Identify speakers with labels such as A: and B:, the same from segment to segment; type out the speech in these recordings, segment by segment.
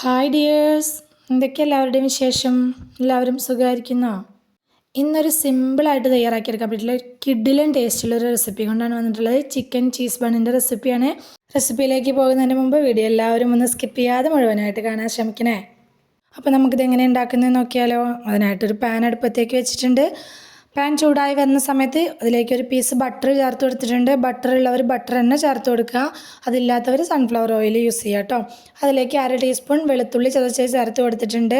A: Hi dears എന്തൊക്കെ എല്ലാവരുടെയും വിശേഷം? എല്ലാവരും സുഖമായിരിക്കുന്നോ? ഇന്നൊരു സിമ്പിളായിട്ട് തയ്യാറാക്കിയെടുക്കാൻ പറ്റില്ല കിഡിലും ടേസ്റ്റുള്ള ഒരു റെസിപ്പി കൊണ്ടാണ് വന്നിട്ടുള്ളത്. ചിക്കൻ ചീസ് ബണ്ണിന്റെ റെസിപ്പിയാണ് റെസിപ്പിയിലേക്ക് പോകുന്നതിന് മുമ്പ് വീഡിയോ എല്ലാവരും ഒന്ന് സ്കിപ്പ് ചെയ്യാതെ മുഴുവനായിട്ട് കാണാൻ ശ്രമിക്കണേ. അപ്പോൾ നമുക്കിത് എങ്ങനെ ഉണ്ടാക്കുന്നത് നോക്കിയാലോ. അതിനായിട്ടൊരു പാൻ അടുപ്പത്തേക്ക് വെച്ചിട്ടുണ്ട്. പാൻ ചൂടായി വരുന്ന സമയത്ത് അതിലേക്ക് ഒരു പീസ് ബട്ടർ ചേർത്ത് കൊടുത്തിട്ടുണ്ട്. ബട്ടർ ഉള്ളവർ ബട്ടർ തന്നെ ചേർത്ത് കൊടുക്കുക. അതില്ലാത്തവർ സൺഫ്ലവർ ഓയിൽ യൂസ് ചെയ്യുക കേട്ടോ അതിലേക്ക് അര ടീസ്പൂൺ വെളുത്തുള്ളി ചതച്ച് ചേർത്ത് കൊടുത്തിട്ടുണ്ട്.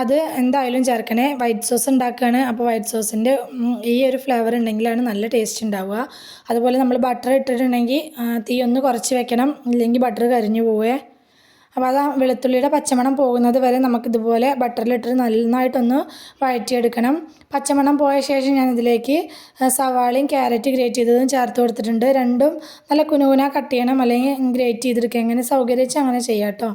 A: അത് എന്തായാലും ചേർക്കണേ. വൈറ്റ് സോസ് ഉണ്ടാക്കുകയാണ് അപ്പോൾ വൈറ്റ് സോസിന്റെ ഈ ഒരു ഫ്ലേവർ ഉണ്ടെങ്കിലാണ് നല്ല ടേസ്റ്റ് ഉണ്ടാവുക. അതുപോലെ നമ്മൾ ബട്ടർ ഇട്ടിട്ടുണ്ടെങ്കിൽ തീ ഒന്ന് കുറച്ച് വെക്കണം. ഇല്ലെങ്കിൽ ബട്ടർ കരിഞ്ഞു പോവേ. അപ്പോൾ അത് വെളുത്തുള്ളിയുടെ പച്ചമണം പോകുന്നത് വരെ നമുക്കിതുപോലെ ബട്ടറിലിട്ട് നന്നായിട്ടൊന്ന് വഴറ്റിയെടുക്കണം. പച്ചമണം പോയ ശേഷം ഞാൻ ഇതിലേക്ക് സവാളയും ക്യാരറ്റ് ഗ്രേറ്റ് ചെയ്തതും ചേർത്ത് കൊടുത്തിട്ടുണ്ട്. രണ്ടും നല്ല കുനുകുന കട്ട് ചെയ്യണം. അല്ലെങ്കിൽ ഗ്രേറ്റ് ചെയ്തെടുക്കുക എങ്ങനെ സൗകര്യം വെച്ചാൽ അങ്ങനെ ചെയ്യാം കേട്ടോ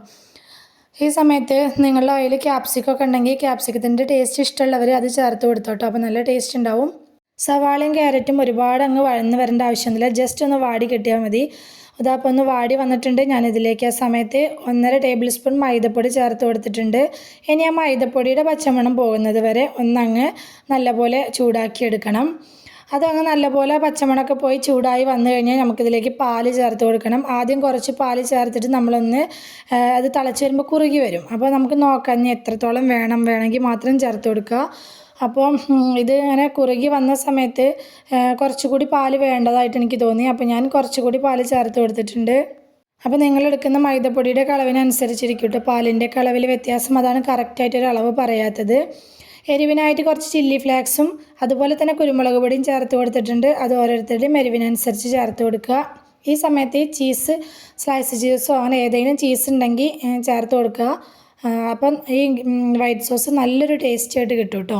A: ഈ സമയത്ത് നിങ്ങളുടെ കയ്യിൽ ക്യാപ്സിക്കൊക്കെ ഉണ്ടെങ്കിൽ ക്യാപ്സിക്കത്തിന്റെ ടേസ്റ്റ് ഇഷ്ടമുള്ളവർ അത് ചേർത്ത് കൊടുത്തോട്ടോ അപ്പോൾ നല്ല ടേസ്റ്റ് ഉണ്ടാവും. സവാളയും ക്യാരറ്റും ഒരുപാട് അങ്ങ് വഴന്ന് വരേണ്ട ആവശ്യമൊന്നുമില്ല ജസ്റ്റ് ഒന്ന് വാടി കിട്ടിയാൽ മതി. അതപ്പോൾ ഒന്ന് വാടി വന്നിട്ടുണ്ട്. ഞാനിതിലേക്ക് ആ സമയത്ത് ഒന്നര ടേബിൾ സ്പൂൺ മൈദപ്പൊടി ചേർത്ത് കൊടുത്തിട്ടുണ്ട്. ഇനി ആ മൈദപ്പൊടിയുടെ പച്ചമണം പോകുന്നത് വരെ ഒന്നങ്ങ് നല്ലപോലെ ചൂടാക്കി എടുക്കണം അതങ്ങ് നല്ലപോലെ പച്ചമണമൊക്കെ പോയി ചൂടായി വന്നു കഴിഞ്ഞാൽ നമുക്കിതിലേക്ക് പാൽ ചേർത്ത് കൊടുക്കണം. ആദ്യം കുറച്ച് പാൽ ചേർത്തിട്ട് നമ്മളൊന്ന് അത് തിളച്ച് വരുമ്പോൾ കുറുകി വരും. അപ്പോൾ നമുക്ക് നോക്കാം ഇനി എത്രത്തോളം വേണം വേണമെങ്കിൽ മാത്രം ചേർത്ത് കൊടുക്കുക. അപ്പോൾ ഇത് ഇങ്ങനെ കുറുകി വന്ന സമയത്ത് കുറച്ചുകൂടി പാൽ വേണ്ടതായിട്ട് എനിക്ക് തോന്നി. അപ്പോൾ ഞാൻ കുറച്ചുകൂടി പാൽ ചേർത്ത് കൊടുത്തിട്ടുണ്ട്. അപ്പോൾ നിങ്ങൾ എടുക്കുന്ന മൈദപ്പൊടിയുടെ കളവിനനുസരിച്ചിരിക്കും കേട്ടോ. പാലിന്റെ കളവിൽ വ്യത്യാസം അതാണ് കറക്റ്റായിട്ടൊരു അളവ് പറയാത്തത്. എരിവിനായിട്ട് കുറച്ച് ചില്ലി ഫ്ലേക്സും അതുപോലെ തന്നെ കുരുമുളക് പൊടിയും ചേർത്ത് കൊടുത്തിട്ടുണ്ട്. അത് ഓരോരുത്തരുടെയും എരിവിനനുസരിച്ച് ചേർത്ത് കൊടുക്കുക. ഈ സമയത്ത് ചീസ് സ്ലൈസ് ചീസോ അങ്ങനെ ഏതെങ്കിലും ചീസ് ഉണ്ടെങ്കിൽ ചേർത്ത് കൊടുക്കുക. അപ്പം ഈ വൈറ്റ് സോസ് നല്ലൊരു ടേസ്റ്റ് ആയിട്ട് കിട്ടും കേട്ടോ.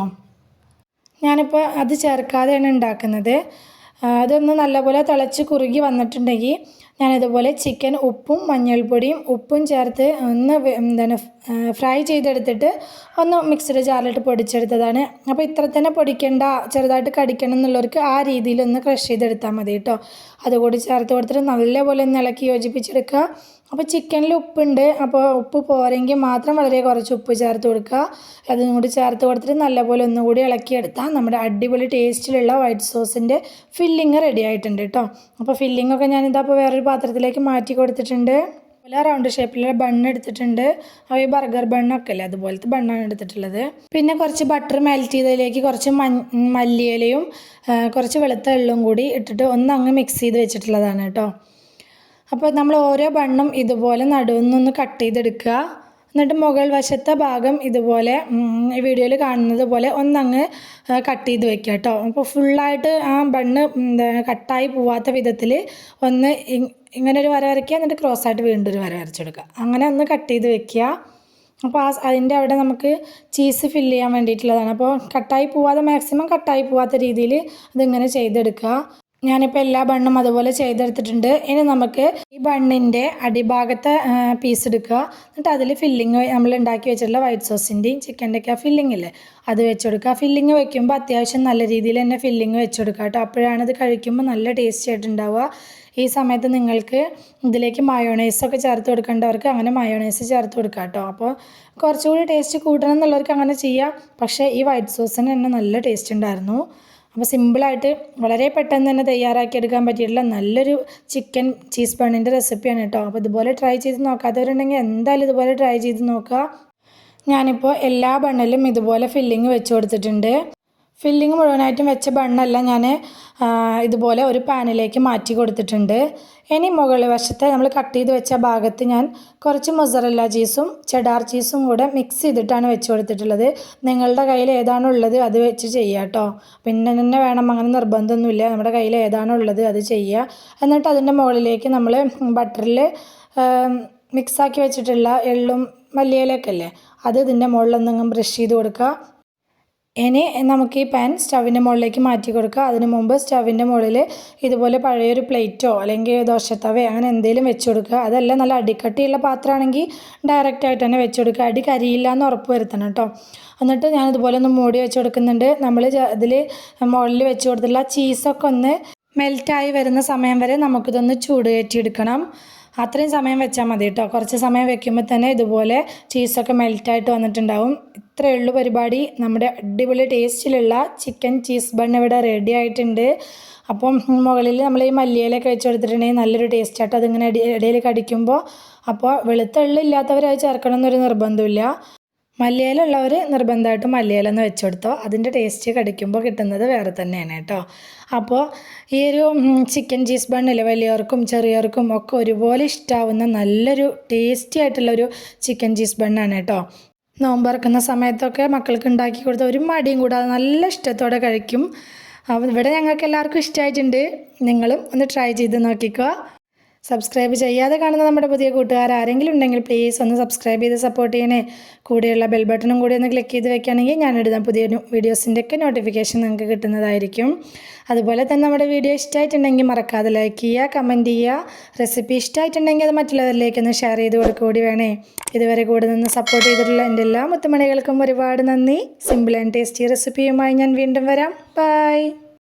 A: ഞാനിപ്പോൾ അത് ചേർക്കാതെയാണ് ഉണ്ടാക്കുന്നത്. അതൊന്ന് നല്ലപോലെ തിളച്ച് കുറുകി വന്നിട്ടുണ്ടെങ്കിൽ ഞാനിതുപോലെ ചിക്കൻ ഉപ്പും മഞ്ഞൾപ്പൊടിയും ഉപ്പും ചേർത്ത് ഒന്ന് എന്താണ് ഫ്രൈ ചെയ്തെടുത്തിട്ട് ഒന്ന് മിക്സിയുടെ ജാറിലിട്ട് പൊടിച്ചെടുത്തതാണ്. അപ്പോൾ ഇത്ര തന്നെ പൊടിക്കേണ്ട ചെറുതായിട്ട് കടിക്കണം എന്നുള്ളവർക്ക് ആ രീതിയിൽ ഒന്ന് ക്രഷ് ചെയ്തെടുത്താൽ മതി കേട്ടോ. അതുകൂടി ചേർത്ത് കൊടുത്തിട്ട് നല്ലപോലെ ഒന്ന് ഇളക്കി യോജിപ്പിച്ചെടുക്കുക. അപ്പോൾ ചിക്കനിൽ ഉപ്പുണ്ട്. അപ്പോൾ ഉപ്പ് പോരെങ്കിൽ മാത്രം വളരെ കുറച്ച് ഉപ്പ് ചേർത്ത് കൊടുക്കുക. അതും കൂടി ചേർത്ത് കൊടുത്തിട്ട് നല്ലപോലെ ഒന്നുകൂടി ഇളക്കിയെടുത്താൽ നമ്മുടെ അടിപൊളി ടേസ്റ്റിലുള്ള വൈറ്റ് സോസിന്റെ ഫില്ലിങ് റെഡി ആയിട്ടുണ്ട് കേട്ടോ അപ്പോൾ ഫില്ലിംഗ് ഒക്കെ ഞാനിതാ അപ്പോൾ വേറൊരു പാത്രത്തിലേക്ക് മാറ്റി കൊടുത്തിട്ടുണ്ട്. എല്ലാ റൗണ്ട് ഷേപ്പിലുള്ള ബണ്ണ് എടുത്തിട്ടുണ്ട്. അപ്പോൾ ഈ ബർഗർ ബണ്ണൊക്കെ അല്ലേ? അതുപോലത്തെ ബണ്ണാണ് എടുത്തിട്ടുള്ളത്. പിന്നെ കുറച്ച് ബട്ടർ മെൽറ്റ് ചെയ്തതിലേക്ക് കുറച്ച് മല്ലിയിലയും കുറച്ച് വെളുത്ത എള്ളും കൂടി ഇട്ടിട്ട് ഒന്ന് അങ്ങ് മിക്സ് ചെയ്ത് വെച്ചിട്ടുള്ളതാണ് കേട്ടോ അപ്പോൾ നമ്മൾ ഓരോ ബണ്ണും ഇതുപോലെ നടുവെന്നൊന്ന് കട്ട് ചെയ്തെടുക്കുക. എന്നിട്ട് മുകൾ വശത്തെ ഭാഗം ഇതുപോലെ വീഡിയോയിൽ കാണുന്നത് പോലെ ഒന്നങ്ങ് കട്ട് ചെയ്ത് വെക്കുക കേട്ടോ. അപ്പോൾ ഫുള്ളായിട്ട് ആ ബണ്ണ് കട്ടായി പോവാത്ത വിധത്തിൽ ഒന്ന് ഇങ്ങനെ ഒരു വര വരയ്ക്കുക എന്നിട്ട് ക്രോസ് ആയിട്ട് വീണ്ടും ഒരു വര വരച്ചെടുക്കുക. അങ്ങനെ ഒന്ന് കട്ട് ചെയ്ത് വെക്കുക. അപ്പോൾ ആ അതിന്റെ അവിടെ നമുക്ക് ചീസ് ഫില്ല് ചെയ്യാൻ വേണ്ടിയിട്ടുള്ളതാണ്. അപ്പോൾ കട്ടായി പോവാതെ മാക്സിമം കട്ടായി പോവാത്ത രീതിയിൽ അതിങ്ങനെ ചെയ്തെടുക്കുക. ഞാനിപ്പോൾ എല്ലാ ബണ്ണും അതുപോലെ ചെയ്തെടുത്തിട്ടുണ്ട്. ഇനി നമുക്ക് ഈ ബണ്ണിന്റെ അടിഭാഗത്തെ പീസ് എടുക്കുക. എന്നിട്ട് അതിൽ ഫില്ലിങ് നമ്മൾ ഉണ്ടാക്കി വെച്ചിട്ടുള്ള വൈറ്റ് സോസിന്റെയും ചിക്കന്റെ ഒക്കെ ഫില്ലിംഗ് ഇല്ലേ? അത് വെച്ചുകൊടുക്കുക ഫില്ലിങ് വെക്കുമ്പോൾ അത്യാവശ്യം നല്ല രീതിയിൽ തന്നെ ഫില്ലിങ് വെച്ചുകൊടുക്കുക കേട്ടോ. അപ്പോഴാണ് കഴിക്കുമ്പോൾ നല്ല ടേസ്റ്റി ആയിട്ടുണ്ടാവുക. ഈ സമയത്ത് നിങ്ങൾക്ക് ഇതിലേക്ക് മയോണൈസൊക്കെ ചേർത്ത് കൊടുക്കേണ്ടവർക്ക് അങ്ങനെ മയോണൈസ് ചേർത്ത് കൊടുക്കുക കേട്ടോ. അപ്പോൾ കുറച്ചുകൂടി ടേസ്റ്റ് കൂട്ടണം എന്നുള്ളവർക്ക് അങ്ങനെ ചെയ്യാം. പക്ഷേ ഈ വൈറ്റ് സോസിന് തന്നെ നല്ല ടേസ്റ്റ് ഉണ്ടായിരുന്നു. അപ്പോൾ സിമ്പിളായിട്ട് വളരെ പെട്ടെന്ന് തന്നെ തയ്യാറാക്കി എടുക്കാൻ പറ്റിയിട്ടുള്ള നല്ലൊരു ചിക്കൻ ചീസ് ബണ്ണിന്റെ റെസിപ്പിയാണ് കേട്ടോ. അപ്പോൾ ഇതുപോലെ ട്രൈ ചെയ്ത് നോക്കാത്തവരുണ്ടെങ്കിൽ എന്തായാലും ഇതുപോലെ ട്രൈ ചെയ്ത് നോക്കുക. ഞാനിപ്പോൾ എല്ലാ ബണ്ണിലും ഇതുപോലെ ഫില്ലിങ് വെച്ച് കൊടുത്തിട്ടുണ്ട്. ഫില്ലിങ് മുഴുവനായിട്ടും വെച്ച ബണ്ണല്ല ഞാൻ ഇതുപോലെ ഒരു പാനിലേക്ക് മാറ്റി കൊടുത്തിട്ടുണ്ട്. ഇനി മുകളിൽ വശത്തെ നമ്മൾ കട്ട് ചെയ്ത് വെച്ച ഭാഗത്ത് ഞാൻ കുറച്ച് മൊസറല്ല ചീസും ചെഡാർ ചീസും കൂടെ മിക്സ് ചെയ്തിട്ടാണ് വെച്ച് കൊടുത്തിട്ടുള്ളത്. നിങ്ങളുടെ കയ്യിൽ ഏതാണോ ഉള്ളത് അത് വെച്ച് ചെയ്യുക കേട്ടോ പിന്നെ തന്നെ വേണം അങ്ങനെ നിർബന്ധമൊന്നുമില്ല. നമ്മുടെ കയ്യിൽ ഏതാണോ ഉള്ളത് അത് ചെയ്യുക എന്നിട്ട് അതിന്റെ മുകളിലേക്ക് നമ്മൾ ബട്ടറിൽ മിക്സാക്കി വെച്ചിട്ടുള്ള എള്ളും മല്ലിയിലൊക്കെ അല്ലേ അത് ഇതിന്റെ മുകളിലൊന്നും ബ്രഷ് ചെയ്ത് കൊടുക്കുക. ഇനി നമുക്ക് ഈ പാൻ സ്റ്റവിന്റെ മുകളിലേക്ക് മാറ്റി കൊടുക്കുക. അതിന് മുമ്പ് സ്റ്റവിന്റെ മുകളിൽ ഇതുപോലെ പഴയൊരു പ്ലേറ്റോ അല്ലെങ്കിൽ ദോശത്തവയോ അങ്ങനെ എന്തെങ്കിലും വെച്ച് കൊടുക്കുക. അതല്ല നല്ല അടിക്കട്ടിയുള്ള പാത്രമാണെങ്കിൽ ഡയറക്റ്റ് ആയിട്ട് തന്നെ വെച്ച് കൊടുക്കുക. അടി കരിയില്ല എന്ന് ഉറപ്പ് വരുത്തണം കേട്ടോ. എന്നിട്ട് ഞാൻ ഇതുപോലെ ഒന്ന് മൂടി വെച്ച് കൊടുക്കുന്നുണ്ട്. നമ്മൾ ഇതിൽ മുകളിൽ വെച്ച് കൊടുത്തിട്ടുള്ള ചീസൊക്കെ ഒന്ന് മെൽറ്റായി വരുന്ന സമയം വരെ നമുക്കിതൊന്ന് ചൂട് കയറ്റിയെടുക്കണം. അത്രയും സമയം വെച്ചാൽ മതി കേട്ടോ കുറച്ച് സമയം വെക്കുമ്പോൾ തന്നെ ഇതുപോലെ ചീസൊക്കെ മെൽറ്റായിട്ട് വന്നിട്ടുണ്ടാവും. ഇത്രയേ ഉള്ളൂ പരിപാടി. നമ്മുടെ അടിപൊളി ടേസ്റ്റിലുള്ള ചിക്കൻ ചീസ് ബൺ ഇവിടെ റെഡി ആയിട്ടുണ്ട്. അപ്പം മുകളിൽ നമ്മൾ ഈ മല്ലിയിലൊക്കെ വെച്ച് കൊടുത്തിട്ടുണ്ടെങ്കിൽ നല്ലൊരു ടേസ്റ്റ് ആട്ടോ. അതിങ്ങനെ ഇട- ഇടയിൽ കടിക്കുമ്പോൾ അപ്പോൾ വെളുത്തുള്ളി ചേർക്കണം എന്നൊരു നിർബന്ധമില്ല മല്ലിയില ഉള്ളവർ നിർബന്ധമായിട്ടും മലയാളം വെച്ച് കൊടുത്തോ അതിന്റെ ടേസ്റ്റ് കടിക്കുമ്പോൾ കിട്ടുന്നത് വേറെ തന്നെയാണ് കേട്ടോ. അപ്പോൾ ഈ ഒരു ചിക്കൻ ചീസ് ബണ്ണിൽ വലിയവർക്കും ചെറിയവർക്കും ഒക്കെ ഒരുപോലെ ഇഷ്ടാവുന്ന നല്ലൊരു ടേസ്റ്റി ആയിട്ടുള്ളൊരു ചിക്കൻ ചീസ് ബണ്ണാണ് കേട്ടോ. നോമ്പറക്കുന്ന സമയത്തൊക്കെ മക്കൾക്ക് ഉണ്ടാക്കി കൊടുത്ത ഒരു മടിയും കൂടാതെ നല്ല ഇഷ്ടത്തോടെ കഴിക്കും. ഇവിടെ ഞങ്ങൾക്ക് എല്ലാവർക്കും ഇഷ്ടമായിട്ടുണ്ട് നിങ്ങളും ഒന്ന് ട്രൈ ചെയ്ത് നോക്കിക്കോ. സബ്സ്ക്രൈബ് ചെയ്യാതെ കാണുന്ന നമ്മുടെ പുതിയ കൂട്ടുകാർ ആരെങ്കിലും ഉണ്ടെങ്കിൽ പ്ലീസ് ഒന്ന് സബ്സ്ക്രൈബ് ചെയ്ത് സപ്പോർട്ട് ചെയ്യണേ. കൂടെയുള്ള ബെൽ ബട്ടണും കൂടി ഒന്ന് ക്ലിക്ക് ചെയ്ത് വെക്കുകയാണെങ്കിൽ ഞാനിടുന്ന പുതിയ വീഡിയോസിന്റെ ഒക്കെ നോട്ടിഫിക്കേഷൻ നിങ്ങൾക്ക് കിട്ടുന്നതായിരിക്കും. അതുപോലെ തന്നെ നമ്മുടെ വീഡിയോ ഇഷ്ടമായിട്ടുണ്ടെങ്കിൽ മറക്കാതെ ലൈക്ക് ചെയ്യുക കമന്റ് ചെയ്യുക. റെസിപ്പി ഇഷ്ടമായിട്ടുണ്ടെങ്കിൽ അത് മറ്റുള്ളവരിലേക്കൊന്ന് ഷെയർ ചെയ്ത് കൊടുക്കുക കൂടി വേണേ. ഇതുവരെ കൂടെ നിന്ന് സപ്പോർട്ട് ചെയ്തിട്ടുള്ള എന്റെ എല്ലാ മുത്തുമണികൾക്കും ഒരുപാട് നന്ദി. സിമ്പിൾ ആൻഡ് ടേസ്റ്റി റെസിപ്പിയുമായി ഞാൻ വീണ്ടും വരാം. ബൈ